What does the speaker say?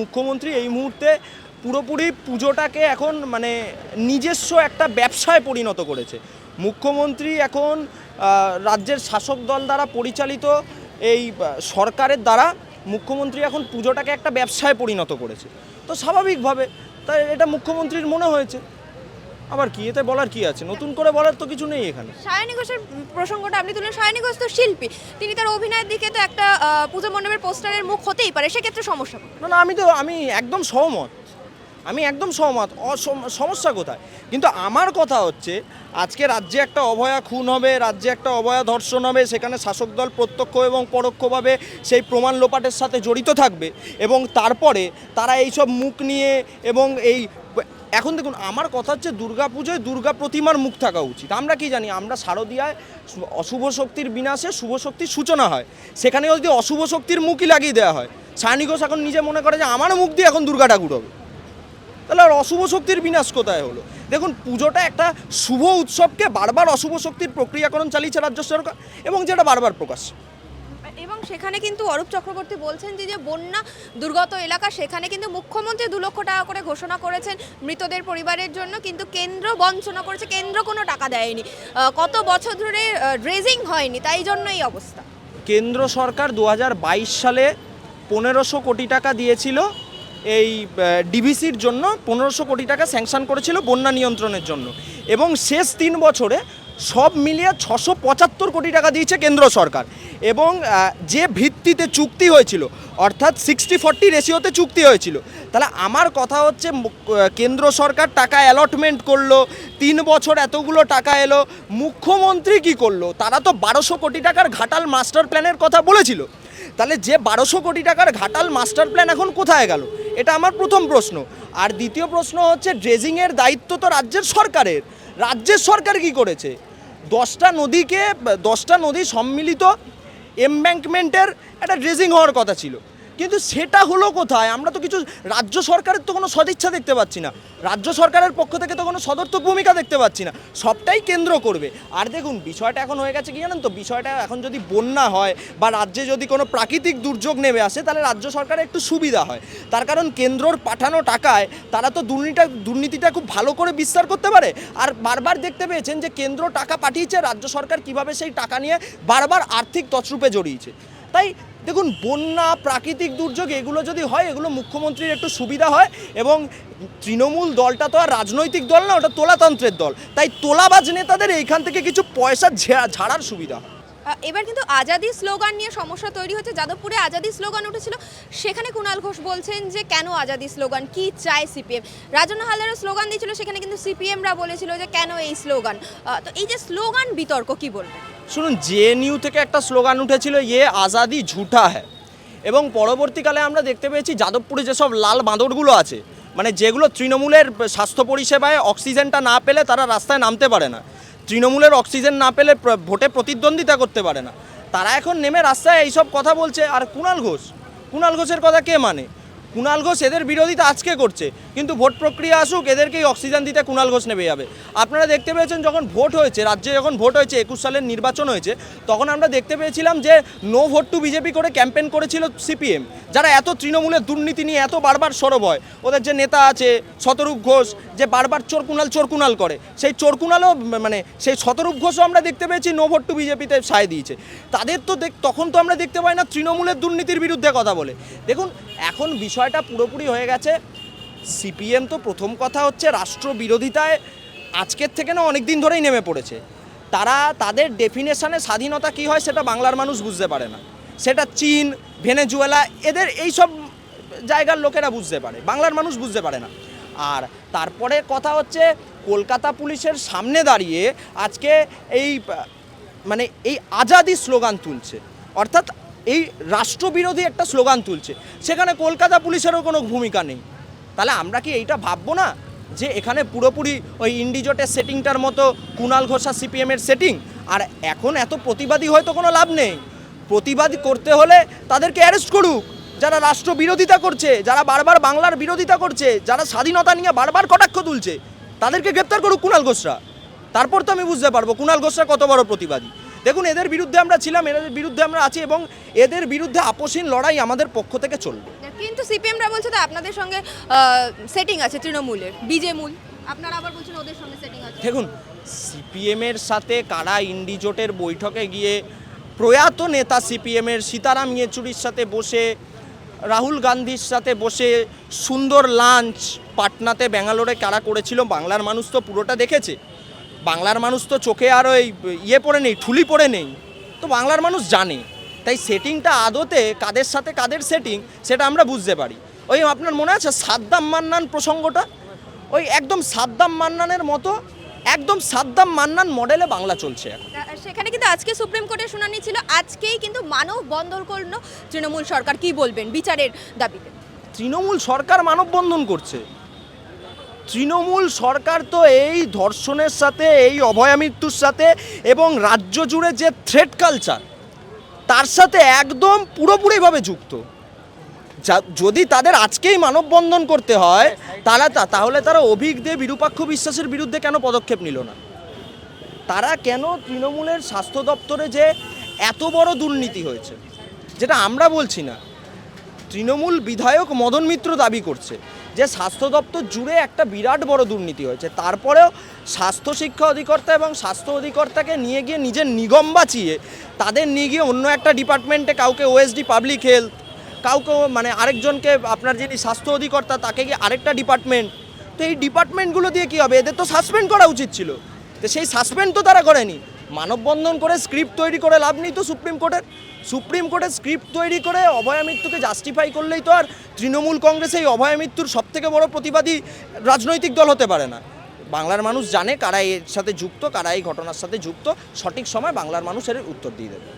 মুখ্যমন্ত্রী এই মুহূর্তে পুরোপুরি পুজোটাকে এখন মানে নিজস্ব একটা ব্যবসায় পরিণত করেছে। মুখ্যমন্ত্রী এখন রাজ্যের শাসক দল দ্বারা পরিচালিত এই সরকারের দ্বারা মুখ্যমন্ত্রী এখন পুজোটাকে একটা ব্যবসায় পরিণত করেছে। তো স্বাভাবিকভাবে, তাই এটা মুখ্যমন্ত্রীর মনে হয়েছে। আবার কি? এতে বলার কি আছে? নতুন করে বলার তো কিছু নেই এখানে। সায়নী ঘোষের প্রসঙ্গটা আপনি তুলেন সায়নী ঘোষ তো শিল্পী। তিনি তার অভিনয়ের দিকে তো একটা পুজো মণ্ডপের পোস্টারের মুখ হতেই পারে। সেক্ষেত্রে সমস্যা? না না আমি তো আমি একদম সহমত। আমি একদম সহমত। সমস্যা কোথায়? কিন্তু আমার কথা হচ্ছে আজকে রাজ্যে একটা অভয়া খুন হবে রাজ্যে একটা অভয়া ধর্ষণ হবে সেখানে শাসক দল প্রত্যক্ষ এবং পরোক্ষভাবে সেই প্রমাণ লোপাটের সাথে জড়িত থাকবে এবং তারপরে তারা এইসব মুখ নিয়ে এবং এই এখন দেখুন, আমার কথা হচ্ছে দুর্গা পুজোয় দুর্গা প্রতিমার মুখ থাকা উচিত। আমরা কি জানি, আমরা শারদীয়ায় অশুভ শক্তির বিনাশে শুভ শক্তির সূচনা হয়। সেখানে যদি অশুভ শক্তির মুখই লাগিয়ে দেওয়া হয়, সায়নী ঘোষ এখন নিজে মনে করে যে, আমার মুখ দিয়ে এখন দুর্গা ঠাকুর হবে। তাহলে আর অশুভ শক্তির বিনাশ কোথায় হলো? দেখুন, পুজোটা একটা শুভ উৎসবকে বারবার অশুভ শক্তির প্রক্রিয়াকরণ চালিয়েছে রাজ্য সরকার, এবং যেটা বারবার প্রকাশ। সেখানে কিন্তু অরূপ চক্রবর্তী বলছেন যে যে বন্যা দুর্গত এলাকা, সেখানে কিন্তু মুখ্যমন্ত্রী দু লক্ষ টাকা করে ঘোষণা করেছেন মৃতদের পরিবারের জন্য, কিন্তু কেন্দ্র বঞ্চনা করেছে, কেন্দ্র কোনো টাকা দেয়নি। কত বছর ধরে ড্রেজিং হয়নি, তাই জন্য এই অবস্থা। কেন্দ্র সরকার দু হাজার বাইশ সালে পনেরোশো কোটি টাকা দিয়েছিল, এই ডিভিসির জন্য পনেরোশো কোটি টাকা স্যাংশন করেছিল বন্যা নিয়ন্ত্রণের জন্য। এবং শেষ তিন বছরে সব মিলিয়ে ছশো পঁচাত্তর কোটি টাকা দিয়েছে কেন্দ্র সরকার। এবং যে ভিত্তিতে চুক্তি হয়েছিল, অর্থাৎ সিক্সটি ফর্টি রেশিওতে চুক্তি হয়েছিল, তাহলে আমার কথা হচ্ছে কেন্দ্র সরকার টাকা অ্যালটমেন্ট করল, তিন বছর এতগুলো টাকা এলো, মুখ্যমন্ত্রী কি করল? তারা তো বারোশো কোটি টাকার ঘাটাল মাস্টার প্ল্যানের কথা বলেছিল। তাহলে যে বারোশো কোটি টাকার ঘাটাল মাস্টার প্ল্যান এখন কোথায় গেল? এটা আমার প্রথম প্রশ্ন। আর দ্বিতীয় প্রশ্ন হচ্ছে ড্রেজিংয়ের দায়িত্ব তো রাজ্যের সরকারের। রাজ্যের সরকার কি করেছে? দশটা নদীকে, দশটা নদী সম্মিলিত এমব্যাঙ্কমেন্টের একটা ড্রেসিং হওয়ার কথা ছিল। কিন্তু সেটা হলো কোথায়? আমরা তো কিছু রাজ্য সরকারের তো কোনো সদিচ্ছা দেখতে পাচ্ছি না। রাজ্য সরকারের পক্ষ থেকে তো কোনো সদর্থক ভূমিকা দেখতে পাচ্ছি না। সবটাই কেন্দ্র করবে। আর দেখুন, বিষয়টা এখন হয়ে গেছে কি জানেন তো? বিষয়টা এখন যদি বন্যা হয় বা রাজ্যে যদি কোনো প্রাকৃতিক দুর্যোগ নেমে আসে, তাহলে রাজ্য সরকারের একটু সুবিধা হয়। তার কারণ কেন্দ্রর পাঠানো টাকায় তারা তো দুর্নীতিটা দুর্নীতিটা খুব ভালো করে বিস্তার করতে পারে। আর বারবার দেখতে পেয়েছেন যে কেন্দ্র টাকা পাঠিয়েছে, রাজ্য সরকার কীভাবে সেই টাকা নিয়ে বারবার আর্থিক তছরূপে জড়িয়েছে। তাই দেখুন, বন্যা, প্রাকৃতিক দুর্যোগ, এগুলো যদি হয়, এগুলো মুখ্যমন্ত্রীর একটু সুবিধা হয় এবং তৃণমূল দলটা তো আর রাজনৈতিক দল না, ওটা তোলাতন্ত্রের দল। তাই তোলাবাজ নেতাদের এইখান থেকে কিছু পয়সা ঝাড়ার সুবিধা। হয় এবার কিন্তু আজাদি স্লোগান নিয়ে সমস্যা তৈরি হচ্ছে। যাদবপুরে আজাদি স্লোগান উঠেছিল। সেখানে কুণাল ঘোষ বলছেন যে, কেন আজাদি স্লোগান? কি চায় সিপিএম? রাজন্য হালদারও স্লোগান দিয়েছিল, সেখানে কিন্তু সিপিএমরা বলেছিল যে, কেন এই স্লোগান? তো এই যে স্লোগান বিতর্ক, কি বলবেন? শুনুন জেএনইউ থেকে একটা স্লোগান উঠেছিল ইয়ে আজাদি ঝুঠা হ্যাঁ এবং পরবর্তীকালে আমরা দেখতে পেয়েছি, যাদবপুরে যেসব লাল বাঁদরগুলো আছে মানে যেগুলো তৃণমূলের স্বাস্থ্য পরিষেবায় অক্সিজেনটা না পেলে তারা রাস্তায় নামতে পারে না। তৃণমূলের অক্সিজেন না পেলে ভোটে প্রতিদ্বন্দ্বিতা করতে পারে না। তারা এখন নেমে রাস্তায় এইসব কথা বলছে, আর কুণাল ঘোষ কুণাল ঘোষের কথা কে মানে? কুণাল ঘোষ এদের বিরোধিতা আজকে করছে। কিন্তু ভোট প্রক্রিয়া আসুক, এদেরকেই অক্সিজেন দিতে কুণাল ঘোষ নেমে যাবে। আপনারা দেখতে পেয়েছেন যখন ভোট হয়েছে, রাজ্যে যখন ভোট হয়েছে, একুশ সালের নির্বাচন হয়েছে, তখন আমরা দেখতে পেয়েছিলাম যে নো ভোট টু বিজেপি করে ক্যাম্পেন করেছিল সিপিএম। যারা এত তৃণমূলের দুর্নীতি নিয়ে এত বারবার সরব হয়, ওদের যে নেতা আছে, শতরূপ ঘোষ, যে বারবার চোর কুণাল চোর কুণাল করে, সেই চোর কুণালও মানে সেই শতরূপ ঘোষও আমরা দেখতে পেয়েছি নো ভোট টু বিজেপিতে সায় দিয়েছে। তাদের তো তখন তো আমরা দেখতে পাই না তৃণমূলের দুর্নীতির বিরুদ্ধে কথা বলে। দেখুন, এখন বিষয়টা পুরোপুরি হয়ে গেছে। সিপিএম তো প্রথম কথা হচ্ছে রাষ্ট্র বিরোধিতায় আজকের থেকে না অনেক দিন ধরেই নেমে পড়েছে। তারা তাদের ডেফিনেশনে স্বাধীনতা কী হয় সেটা বাংলার মানুষ বুঝতে পারে না। সেটা চীন, ভেনেজুয়েলা, এদের এই সব জায়গার লোকেরা বুঝতে পারে। বাংলার মানুষ বুঝতে পারে না। আর তারপরে কথা হচ্ছে কলকাতা পুলিশের সামনে দাঁড়িয়ে আজকে এই মানে এই আজাদি স্লোগান তুলছে। অর্থাৎ এই রাষ্ট্রবিরোধী একটা স্লোগান তুলছে। সেখানে কলকাতা পুলিশেরও কোনো ভূমিকা নেই। তাহলে আমরা কি এইটা ভাববো না? যে এখানে পুরোপুরি ওই ইন্ডিজোটের সেটিংটার মতো কুণাল ঘোষা সিপিএমের সেটিং? আর এখন এত প্রতিবাদী হয়তো কোনো লাভ নেই। প্রতিবাদ করতে হলে তাদেরকে অ্যারেস্ট করুক। যারা রাষ্ট্র বিরোধিতা করছে, যারা বারবার বাংলার বিরোধিতা করছে, যারা স্বাধীনতা নিয়ে বারবার কটাক্ষ তুলছে, তাদেরকে গ্রেপ্তার করুক কুণাল ঘোষরা। তারপর তো আমি বুঝতে পারব কুণাল ঘোষরা কত বড় প্রতিবাদী। দেখুন এদের বিরুদ্ধে আমরা ছিলাম এদের বিরুদ্ধে আমরা আছি এবং এদের বিরুদ্ধে আপোষহীন লড়াই আমাদের পক্ষ থেকে চলবে। কিন্তু সিপিএমরা বলছে তো আপনাদের সঙ্গে সেটিং আছে তৃণমূলের বিজে মূল। আপনারা আবার বলছেন ওদের সঙ্গে সেটিং আছে। দেখুন সিপিএমের সাথে কারা ইন্ডিজোটের বৈঠকে গিয়ে প্রয়াত নেতা সিপিএমের সীতারাম ইয়েচুরির সাথে বসে রাহুল গান্ধীর সাথে বসে সুন্দর লাঞ্চ পাটনাতে ব্যাঙ্গালোরে কারা করেছিল বাংলার মানুষ তো পুরোটা দেখেছে। বাংলার মানুষ তো চোখে আর ওই ইয়ে পড়ে নেই ঠুলি পড়ে নেই। তো বাংলার মানুষ জানে। তাই সেটিংটা আদতে কাদের সাথে কাদের সেটিং সেটা আমরা বুঝতে পারি। ওই আপনার মনে আছে সাদ্দাম মান্নান প্রসঙ্গটা? ওই একদম সাদ্দাম মান্নানের মতো একদম সাদ্দাম মান্নান মডেলে বাংলা চলছে এখন। সেখানে কিন্তু আজকে সুপ্রিম কোর্টে শুনানি ছিল। আজকেই কিন্তু মানব বন্ধন করল তৃণমূল সরকার। কি বলবেন বিচারের দাবিতে? তৃণমূল সরকার মানববন্ধন করছে। তৃণমূল সরকার তো এই ধর্ষণের সাথে, এই অভয়ামৃত্যুর সাথে এবং রাজ্য জুড়ে যে থ্রেড কালচার তার সাথে একদম পুরোপুরিভাবে যুক্ত। যদি তাদের আজকেই মানববন্ধন করতে হয়, তারা তা- তাহলে তারা অভিক দে বিরূপাক্ষ বিশ্বাসের বিরুদ্ধে কেন পদক্ষেপ নিল না? তারা কেন তৃণমূলের স্বাস্থ্য দপ্তরে যে এত বড় দুর্নীতি হয়েছে? যেটা আমরা বলছি না। তৃণমূল বিধায়ক মদন মিত্র দাবি করছে। যে স্বাস্থ্য দপ্তর জুড়ে একটা বিরাট বড় দুর্নীতি হয়েছে। তারপরেও স্বাস্থ্য শিক্ষা অধিকর্তা এবং স্বাস্থ্য অধিকর্তাকে নিয়ে গিয়ে নিজের নিগম বাঁচিয়ে, তাদের নিয়ে গিয়ে অন্য একটা ডিপার্টমেন্টে কাউকে ওএসডি পাবলিক হেলথ কাউকে মানে আরেকজনকে আপনার যিনি স্বাস্থ্য অধিকর্তা, তাকে গিয়ে আরেকটা ডিপার্টমেন্ট। তো এই ডিপার্টমেন্টগুলো দিয়ে কী হবে? এদের তো সাসপেন্ড করা উচিত ছিল। তো সেই সাসপেন্ড তো তারা করেনি। মানববন্ধন করে স্ক্রিপ্ট তৈরি করে লাভ নেই তো সুপ্রিম কোর্টের সুপ্রিম কোর্টের স্ক্রিপ্ট তৈরি করে অভয়া মৃত্যুকে জাস্টিফাই করলেই তো আর তৃণমূল কংগ্রেস এই অভয়া মৃত্যুর সব থেকে বড় প্রতিবাদী রাজনৈতিক দল হতে পারে না। বাংলার মানুষ জানে কারা এর সাথে যুক্ত, কারা এই ঘটনার সাথে যুক্ত, সঠিক সময় বাংলার মানুষ এর উত্তর দিয়ে দেবে।